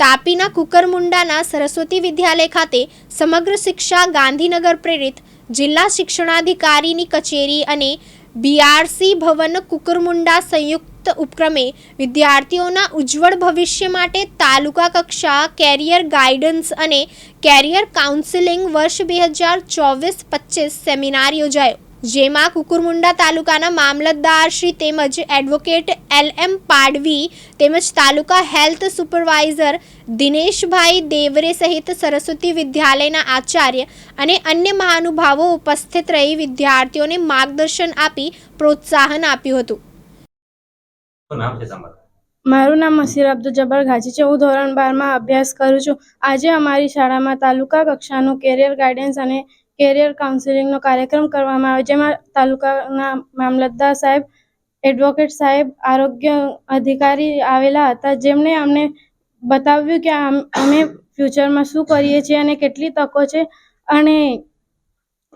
તાપીના કુકરમુંડાના સરસ્વતી વિદ્યાલય ખાતે સમગ્ર શિક્ષા ગાંધીનગર પ્રેરિત જિલ્લા શિક્ષણાધિકારીની કચેરી અને બીઆરસી ભવન કુકરમુંડા સંયુક્ત ઉપક્રમે વિદ્યાર્થીઓના ઉજ્જવળ ભવિષ્ય માટે તાલુકા કક્ષા કેરિયર ગાઈડન્સ અને કેરિયર કાઉન્સિલિંગ વર્ષ બે હજાર ચોવીસ પચીસ સેમિનાર યોજાયો. જેમાં કુકુરમુંડા તાલુકાના મામલતદાર શ્રી તેમજ એડવોકેટ એલ એમ પાડવી તેમજ તાલુકા હેલ્થ સુપરવાઇઝર દિનેશભાઈ દેવરે સહિત સરસ્વતી વિદ્યાલયના આચાર્ય અને અન્ય મહાનુભાવો ઉપસ્થિત રહી વિદ્યાર્થીઓને માર્ગદર્શન આપી પ્રોત્સાહન આપ્યું હતું. મારું નામ મસીર અબ્દુલ જબર ઘાજી છે. હું ધોરણ બારમાં અભ્યાસ કરું છું. આજે અમારી શાળામાં તાલુકા કક્ષાનું કેરિયર ગાઈડન્સ અને કેરિયર કાઉન્સિલિંગનો કાર્યક્રમ કરવામાં આવ્યો જેમાં તાલુકાના મામલતદાર સાહેબ, એડવોકેટ સાહેબ, આરોગ્ય અધિકારી આવેલા હતા. જેમણે અમને બતાવ્યું કે અમે ફ્યુચરમાં શું કરીએ છીએ અને કેટલી તકો છે. અને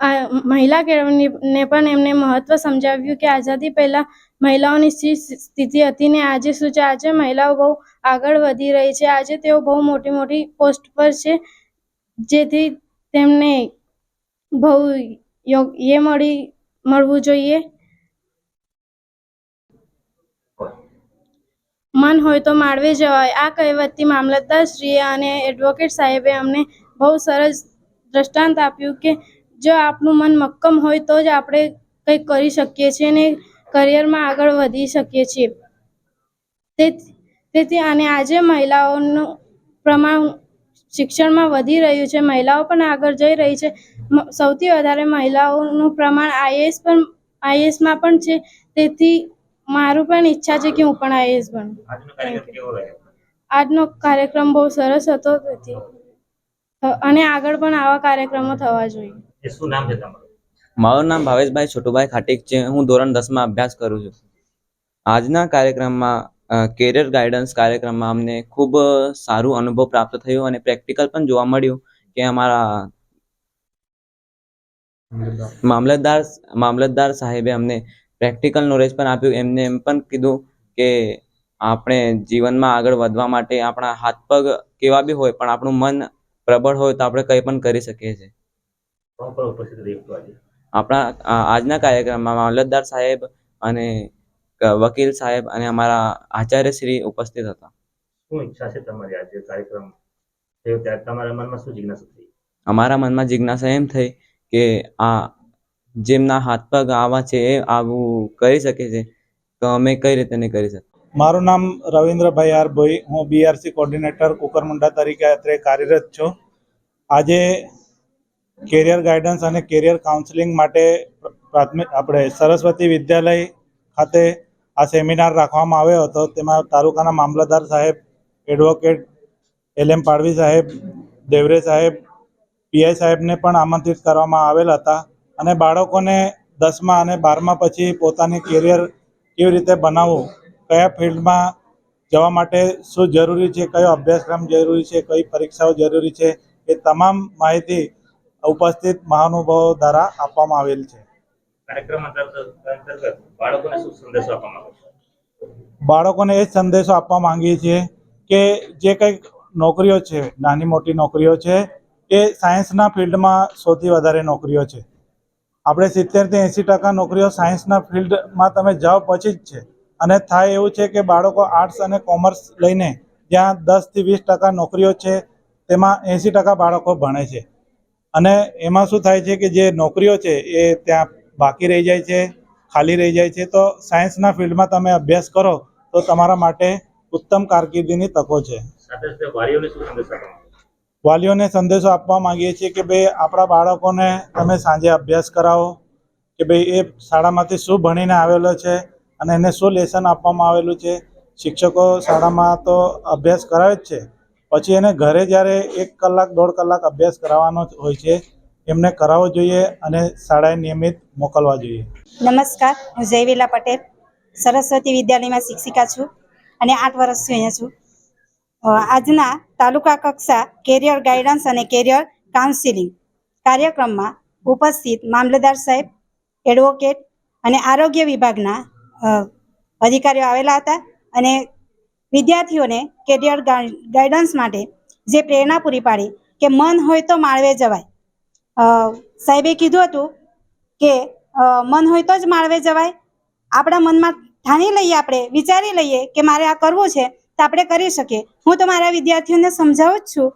આ મહિલા કેળવણીને પણ એમને મહત્ત્વ સમજાવ્યું કે આઝાદી પહેલાં મહિલાઓની સ્થિતિ હતી ને આજે શું છે? આજે મહિલાઓ બહુ આગળ વધી રહી છે. આજે તેઓ બહુ મોટી મોટી પોસ્ટ પર છે, જેથી તેમને બહુ એ મળી, મળવું જોઈએ. મન હોય તો માળવે જવાય. આ કહેવતથી મામલતદારશ્રીએ અને એડવોકેટ સાહેબે અમને બહુ સરસ દ્રષ્ટાંત આપ્યું કે જો આપણું મન મક્કમ હોય તો જ આપણે કંઈક કરી શકીએ છીએ અને કરિયરમાં આગળ વધી શકીએ છીએ. તેથી અને આજે મહિલાઓનું પ્રમાણ શિક્ષણમાં વધી રહ્યું છે. મહિલાઓ પણ આગળ જઈ રહી છે. સૌથી વધારે મહિલાઓનું પ્રમાણ આઈએએસ પણ આઈએએસમાં પણ છે. તેથી મારું પણ ઈચ્છા છે કે હું પણ આઈએએસ બનું. આજનો કાર્યક્રમ કેવો રહ્યો? આજનો કાર્યક્રમ બહુ સરસ હતો તેથી. અને આગળ પણ આવા કાર્યક્રમો થવા જોઈએ. શું નામ છે તમારું? મારું નામ ભાવેશભાઈ છોટુભાઈ ખાટીક છે. હું ધોરણ દસમાં અભ્યાસ કરું છું. આજના કાર્યક્રમમાં કેરિયર ગાઈડન્સ કાર્યક્રમમાં અમને ખૂબ સારું અનુભવ પ્રાપ્ત થયો અને પ્રેક્ટિકલ પણ જોવા મળ્યું કે અમારા મામલતદાર મામલતદાર સાહેબે અમને પ્રેક્ટિકલ નોલેજ પણ આપ્યું. એમને એમ પણ કીધું કે આપણે જીવનમાં આગળ વધવા માટે આપણા હાથ પગ કેવા બી હોય પણ આપણું મન પ્રબળ હોય તો આપણે કંઈ પણ કરી શકીએ છીએ. આપણા આજના કાર્યક્રમમાં મામલતદાર સાહેબ અને વકીલ સાહેબ અને અમારા આચાર્ય શ્રી ઉપસ્થિત હતા. શું ઈચ્છા છે તમારી આજે કાર્યક્રમ? તમારા મનમાં શું જિજ્ઞાસા થઈ? અમારા મનમાં જિજ્ઞાસા એમ થઈ કે આ જેમના હાથ પગ આવા છે એ આવું કરી શકે છે, તો અમે કઈ રીતે નહીં કરી શકીએ? મારું નામ રવિન્દ્રભાઈ આર ભોઈ, હું બીઆરસી કોર્ડિનેટર કુકરમુંડા તરીકે અત્રે કાર્યરત છું. આજે કેરિયર ગાઈડન્સ અને કેરિયર કાઉન્સિલિંગ માટે પ્રાથમિક, આપણે સરસ્વતી વિદ્યાલય ખાતે આ સેમિનાર રાખવામાં આવ્યો હતો. તેમાં તાલુકાના મામલતદાર સાહેબ એડવોકેટ એલ એમ પાડવી સાહેબ, દેવરે સાહેબ પીઆઈ સાહેબને પણ આમંત્રિત કરવામાં આવેલ હતા અને બાળકોને દસમા અને બારમા પછી પોતાની કેરિયર કેવી રીતે બનાવવું કયા ફિલ્ડમાં જવા માટે શું જરૂરી છે કયો અભ્યાસક્રમ જરૂરી છે કઈ પરીક્ષાઓ જરૂરી છે એ તમામ માહિતી ઉપસ્થિત મહાનુભાવો દ્વારા આપવામાં આવેલ છે. કાર્યક્રમ અંતર્ગત અંતર્ગત બાળકોને શું સંદેશો આપવામાં આવશે બાળકોને એ જ સંદેશો આપવા માંગીએ છીએ કે જે કંઈક નોકરીઓ છે નાની મોટી નોકરીઓ છે એ સાયન્સના ફિલ્ડમાં સૌથી વધારે નોકરીઓ છે. આપણે સિત્તેરથી એંસી ટકા નોકરીઓ સાયન્સના ફિલ્ડમાં તમે જાઓ પછી જ છે. અને થાય એવું છે કે બાળકો આર્ટ્સ અને કોમર્સ લઈને જ્યાં દસથી વીસ ટકા નોકરીઓ છે, તેમાં એંસી ટકા બાળકો ભણે છે. અને એમાં શું થાય છે કે જે નોકરીઓ છે એ ત્યાં બાકી રહી જાય છે, ખાલી રહી જાય છે. તો સાયન્સના ફિલ્ડમાં તમે અભ્યાસ કરો તો તમારા માટે ઉત્તમ કારકિર્દીની તકો છે. વાલીઓને સંદેશ આપવા માંગીએ છીએ કે ભાઈ આપણા બાળકોને તમે સાંજે અભ્યાસ કરાવો કે ભાઈ એ શાળામાંથી શું ભણીને આવેલો છે અને એને શું લેસન આપવામાં આવેલું છે. શિક્ષકો શાળામાં તો અભ્યાસ કરાવે જ છે. પછી એને ઘરે જ્યારે એક કલાક, દોઢ કલાક અભ્યાસ કરાવવાનો હોય છે, એમને કરાવવો જોઈએ અને શાળાએ નિયમિત મોકલવા જોઈએ. નમસ્કાર, હું જયવેલા પટેલ, સરસ્વતી વિદ્યાલયમાં શિક્ષિકા છું અને આઠ વર્ષથી અહીંયા છું. આજના તાલુકા કક્ષા કેરિયર ગાઈડન્સ અને કેરિયર કાઉન્સિલિંગ કાર્યક્રમમાં ઉપસ્થિત મામલતદાર સાહેબ, એડવોકેટ અને આરોગ્ય વિભાગના અધિકારીઓ આવેલા હતા અને વિદ્યાર્થીઓને કેરિયર ગાઈડન્સ માટે જે પ્રેરણા પૂરી પાડી કે મન હોય તો માળવે જવાય. સાહેબે કીધું હતું કે મન હોય તો જ માળવે જવાય. આપણા મનમાં ઠાણી લઈએ આપણે, વિચારી લઈએ કે મારે આ કરવું છે. તો આપણે કરી શકીએ. હું તો મારા વિદ્યાર્થીઓને સમજાવું જ છું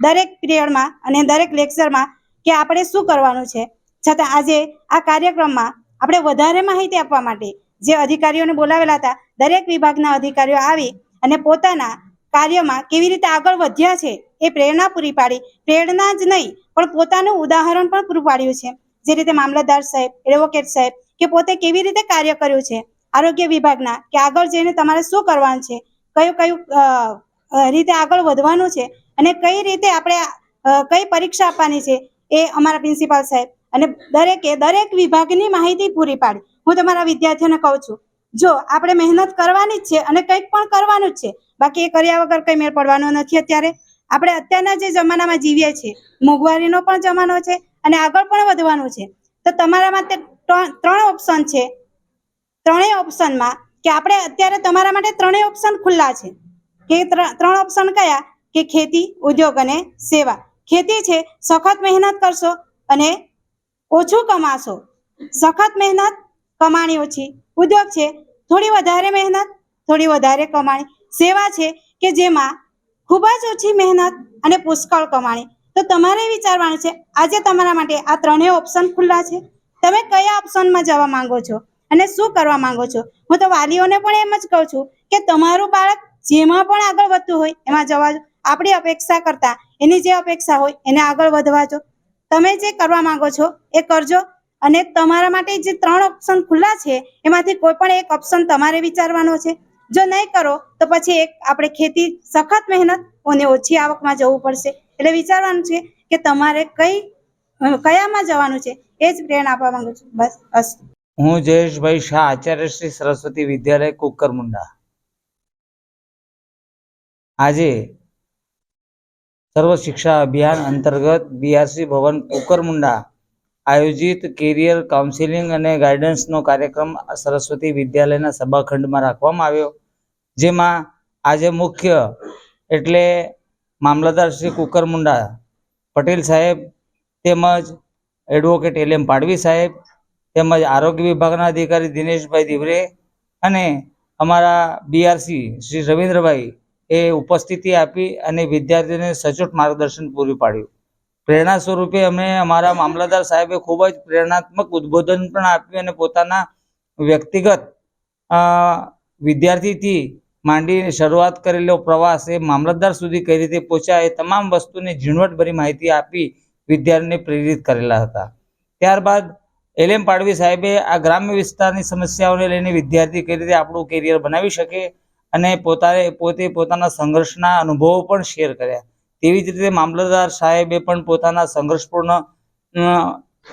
દરેક પિરિયડમાં અને દરેક લેક્ચરમાં કે આપણે શું કરવાનું છે. છતાં આજે આ કાર્યક્રમમાં આપણે વધારે માહિતી આપવા માટે જે અધિકારીઓને બોલાવેલા હતા, દરેક વિભાગના અધિકારીઓ આવી અને પોતાના કાર્યમાં કેવી રીતે આગળ વધ્યા છે એ પ્રેરણા પૂરી પાડી. પ્રેરણા જ નહીં, પણ પોતાનું ઉદાહરણ પણ પૂરું પાડ્યું છે. જે રીતે મામલતદાર સાહેબ, એડવોકેટ સાહેબ કે પોતે કેવી રીતે કાર્ય કર્યું છે. આરોગ્ય વિભાગના કે આગળ જઈને તમારે શું કરવાનું છે. કયું કયું રીતે આગળ વધવાનું છે અને કઈ રીતે આપણે કઈ પરીક્ષા આપવાની છે એ અમારા પ્રિન્સિપાલ સાહેબ અને દરેકે, દરેક વિભાગની માહિતી પૂરી પાડી. હું તમારા વિદ્યાર્થીઓને કહું છું, જો આપણે મહેનત કરવાની જ છે અને કંઈક પણ કરવાનું જ છે, બાકી એ કર્યા વગર કંઈ મેળ પડવાનો નથી અત્યારે. આપણે અત્યારના જે જમાનામાં જીવીએ છીએ, મોંઘવારીનો પણ જમાનો છે અને આગળ પણ વધવાનું છે. તો તમારા માટે ત્રણ ઓપ્શન છે. ત્રણેય ઓપ્શનમાં કે આપણે અત્યારે તમારા માટે ત્રણેય ઓપ્શન ખુલ્લા છે. કે ત્રણ ઓપ્શન કયા? કે ખેતી, ઉદ્યોગ અને સેવા. ખેતી છે, સખત મહેનત કરશો અને ઓછું કમાશો. સખત મહેનત કમાણી ઓછી. ઉદ્યોગ છે, થોડી વધારે મહેનત, થોડી વધારે કમાણી. સેવા છે, કે જેમાં ખૂબ જ ઓછી મહેનત અને પુષ્કળ કમાણી. તો તમારે વિચારવાનું છે, આજે તમારા માટે આ ત્રણેય ઓપ્શન ખુલ્લા છે? તમે કયા ઓપ્શનમાં જવા માંગો છો? અને શું કરવા માંગો છો? હું તો વાલીઓને પણ એમ જ કહું છું કે તમારું બાળક જેમાં પણ આગળ વધતું હોય, એમાં જવા આપણી અપેક્ષા કરતા, એની જે અપેક્ષા હોય, એને આગળ વધવા દો. તમે જે કરવા માંગો છો, એ કરજો. અને તમારા માટે જે ત્રણ ઓપ્શન ખુલ્લા છે, એમાંથી કોઈ પણ એક ઓપ્શન તમારે વિચારવાનો છે. જો નહીં કરો, તો પછી એક આપણે ખેતી સખત મહેનત અને ઓછી આવકમાં જવું પડશે. એટલે વિચારવાનું છે કે તમારે કઈ કયામાં જવાનું છે, એ જ પ્રેરણા આપવા માંગુ છું. બસ અસ્તુ હું જયેશભાઈ શાહ, આચાર્ય શ્રી સરસ્વતી વિદ્યાલય, કુકરમુંડા. આજે સર્વ શિક્ષા અભિયાન અંતર્ગત બીઆરસી ભવન, કુકરમુંડા, આયોજિત કેરિયર કાઉન્સિલિંગ અને ગાઈડન્સનો કાર્યક્રમ સરસ્વતી વિદ્યાલયના સભાખંડમાં રાખવામાં આવ્યો, જેમાં આજે મુખ્ય એટલે મામલતદાર શ્રી કુકરમુંડા પટેલ સાહેબ તેમજ એડવોકેટ એલ એમ પાડવી સાહેબ તેમજ આરોગ્ય વિભાગના અધિકારી દિનેશભાઈ દિવરે અને અમારા બીઆરસી શ્રી રવિન્દ્રભાઈ એ ઉપસ્થિતિ આપી અને વિદ્યાર્થીઓને સચોટ માર્ગદર્શન પૂરું પાડ્યું. પ્રેરણા સ્વરૂપે અમે અમારા મામલતદાર સાહેબે ખૂબ જ પ્રેરણાત્મક ઉદ્બોધન પણ આપ્યું અને પોતાના વ્યક્તિગત વિદ્યાર્થીથી માંડીને શરૂઆત કરેલો પ્રવાસ એ મામલતદાર સુધી કઈ રીતે પહોંચ્યા એ તમામ વસ્તુને ઝીણવટભરી માહિતી આપી વિદ્યાર્થીને પ્રેરિત કરેલા હતા. ત્યારબાદ એલ એમ પાડવી સાહેબે આ ગ્રામ્ય વિસ્તારની સમસ્યાઓને લઈને વિદ્યાર્થી કઈ રીતે આપણું કેરિયર બનાવી શકે અને પોતાને પોતે પોતાના સંઘર્ષના અનુભવો પણ શેર કર્યા. તેવી જ રીતે મામલતદાર સાહેબે પણ પોતાના સંઘર્ષપૂર્ણ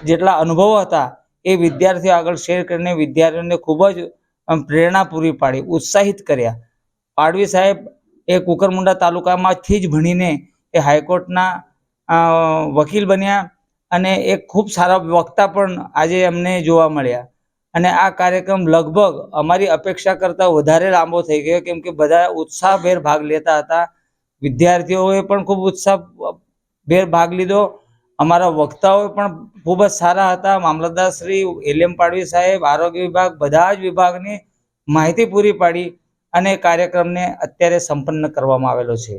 જેટલા અનુભવો હતા એ વિદ્યાર્થીઓ આગળ શેર કરીને વિદ્યાર્થીઓને ખૂબ જ પ્રેરણા પૂરી પાડી, ઉત્સાહિત કર્યા. પાડવી સાહેબ એ કુકરમુંડા તાલુકામાંથી જ ભણીને એ હાઈકોર્ટના વકીલ બન્યા. અને એક ખૂબ સારા વક્તા પણ આજે અમને જોવા મળ્યા. અને આ કાર્યક્રમ લગભગ અમારી અપેક્ષા કરતાં વધારે લાંબો થઈ ગયો, કેમ કે બધા ઉત્સાહભેર ભાગ લેતા હતા. વિદ્યાર્થીઓએ પણ ખૂબ ઉત્સાહભેર ભાગ લીધો. અમારા વક્તાઓ પણ ખૂબ જ સારા હતા. મામલતદાર શ્રી એલએમ પાડવી સાહેબ, આરોગ્ય વિભાગ, બધા જ વિભાગની માહિતી પૂરી પાડી અને કાર્યક્રમને અત્યારે સંપન્ન કરવામાં આવેલો છે.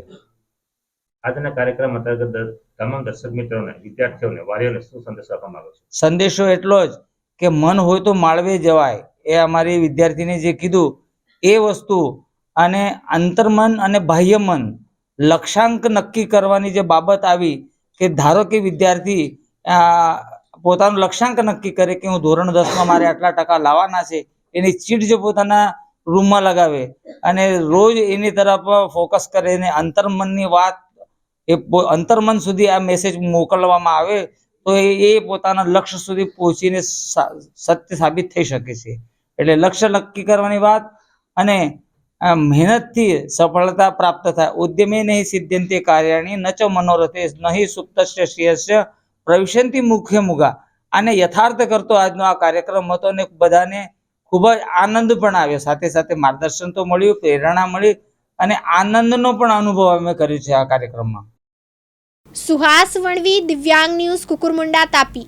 આજના કાર્યક્રમ અંતર્ગત તમામ દર્શક મિત્રોને, વિદ્યાર્થીઓને, વાલીઓને શું સંદેશ આપવા માંગો છો? સંદેશો એટલો જ કે મન હોય તો માળવે જવાય, એ અમારી વિદ્યાર્થીને જે કીધું, એ વસ્તુ અને અંતર્મન અને બાહ્ય મન લક્ષ્યાંક નક્કી કરવાની જે બાબત આવી કે ધારો કે વિદ્યાર્થી પોતાનું લક્ષ્યાંક નક્કી કરે કે હું ધોરણ દસમાં મારે આટલા ટકા લાવવાના છે, એની ચીટ જો પોતાના રૂમમાં લગાવે અને રોજ એની તરફ ફોકસ કરે અને અંતર્મનની વાત એ અંતર્મન સુધી આ મેસેજ મોકલવામાં આવે, તો એ પોતાના લક્ષ્ય સુધી પહોંચીને સત્ય સાબિત થઈ શકે છે. એટલે લક્ષ્ય નક્કી કરવાની વાત અને મહેનતથી સફળતા પ્રાપ્ત થાય. ઉદ્યમે નહીં સિદ્ધ્યંતે કાર્યાણી, ન મનોરથે, નહીં સુપ્તસ્ય શ્રેયસ્ય પ્રવિશંતિ મુખ્ય મુગા. આને યથાર્થ કરતો આજનો આ કાર્યક્રમ હતો અને બધાને ખૂબ જ આનંદ પણ આવ્યો. સાથે સાથે માર્ગદર્શન તો મળ્યું, પ્રેરણા મળી અને આનંદનો પણ અનુભવ અમે કર્યો છે આ કાર્યક્રમમાં. સુહાસ વણવી દિવ્યાંગ ન્યૂઝ કુકુરમુંડા તાપી.